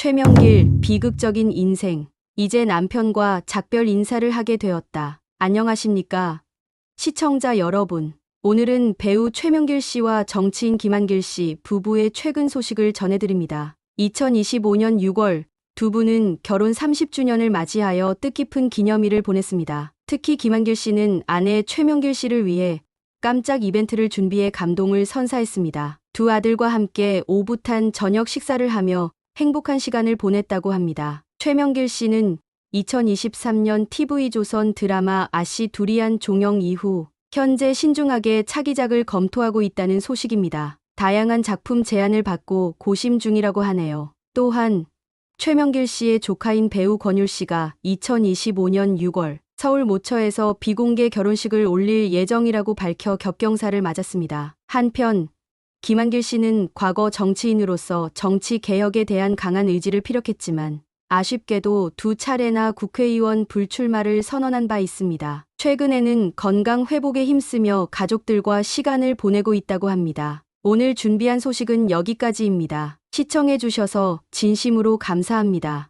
최명길, 비극적인 인생. 이제 남편과 작별 인사를 하게 되었다. 안녕하십니까? 시청자 여러분. 오늘은 배우 최명길 씨와 정치인 김한길 씨 부부의 최근 소식을 전해드립니다. 2025년 6월 두 분은 결혼 30주년을 맞이하여 뜻깊은 기념일을 보냈습니다. 특히 김한길 씨는 아내 최명길 씨를 위해 깜짝 이벤트를 준비해 감동을 선사했습니다. 두 아들과 함께 오붓한 저녁 식사를 하며 행복한 시간을 보냈다고 합니다. 최명길 씨는 2023년 TV조선 드라마 아씨 두리안 종영 이후 현재 신중하게 차기작을 검토하고 있다는 소식입니다. 다양한 작품 제안을 받고 고심 중이라고 하네요. 또한 최명길 씨의 조카인 배우 권율 씨가 2025년 6월 서울 모처에서 비공개 결혼식을 올릴 예정이라고 밝혀 겹경사를 맞았습니다. 한편 김한길 씨는 과거 정치인으로서 정치 개혁에 대한 강한 의지를 피력했지만 아쉽게도 두 차례나 국회의원 불출마를 선언한 바 있습니다. 최근에는 건강 회복에 힘쓰며 가족들과 시간을 보내고 있다고 합니다. 오늘 준비한 소식은 여기까지입니다. 시청해주셔서 진심으로 감사합니다.